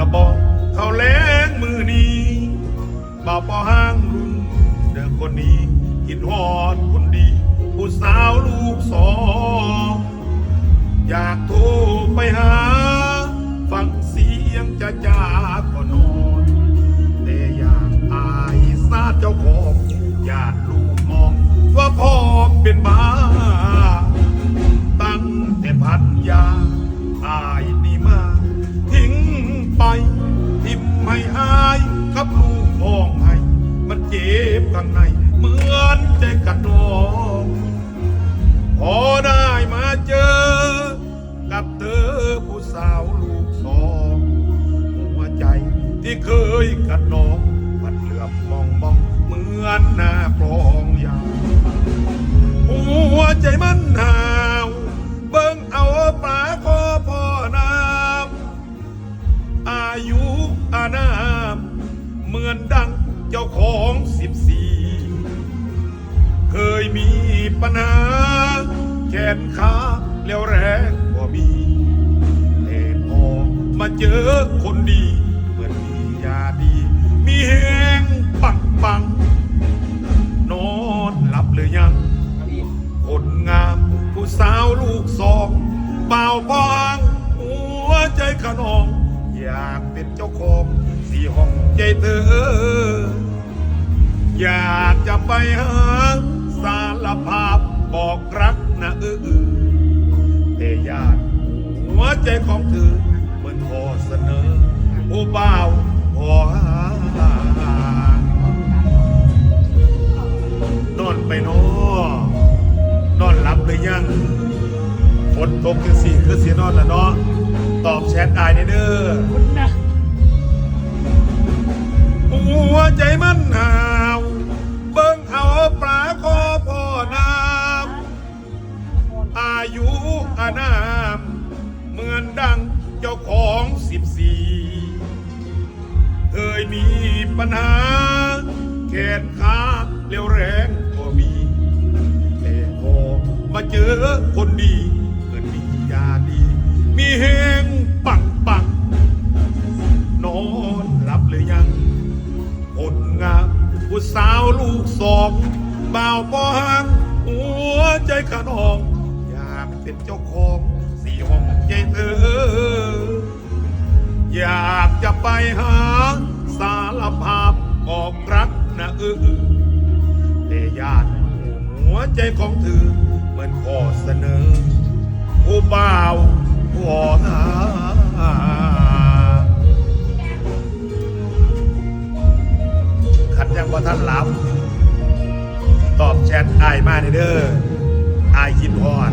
แล้วบอกเขาแล้งมือนี้บาวปอห้างรุ่นเด็กคนนี้หินหอดคนดี ผู้สาวลูกสองอยากโทรไปห กับลูกพ้องให้ มันเจ็บข้างใน เหมือนใจกัดน้อง พอได้มาเจอ กับเธอผู้สาวลูกสองหัวใจที่เคยกัดน้อง มันเหลือบมองมองเหมือนหน้าปลองยาวหัวใจมันหา แขนขาเลี้ยวแรงก็มีแต่พอมาเจอคนดีเหมือนมียาดี มีแหงปังปัง นอนหลับหรือยัง คนงามผู้สาวลูกสองเป่าบางหัวใจขนอง อยากเป็นเจ้าของสี่ห้องใจเธอ อยากจะไปหาสารภาพบอกรัก นะเออเออแต่อยากหัวใจของเธอเหมือนขอเสนอโอ้บ่าวขอหานอนไปเนอนอนหลับเลยยังฝนตกจังสี่คือเสียนอนละเนาะตอบแชทอายเด้อคุณนะหัวใจมันหนา อานามเหมือนดังเจ้าของสิบสี่เคยมีปัญหาแขนขาเร็วแรงก็มี แต่พอมาเจอคนดีเกิดดียาดี มีเฮงปังปังนอนหลับหรือยังคนงามผู้สาวลูกสองบ่าวปอหังหัวใจขนองอยาก เป็นเจ้าของสี่ห้องใจเธอ อยากจะไปหาสารภาพบอกรักนะเออแต่ญาติหัวใจของเธอเหมือนขอเสนอ ผู้บ่าวขอหาขัดยังว่าท่านหลับตอบแชทอายมาเด้ออายคิดพอด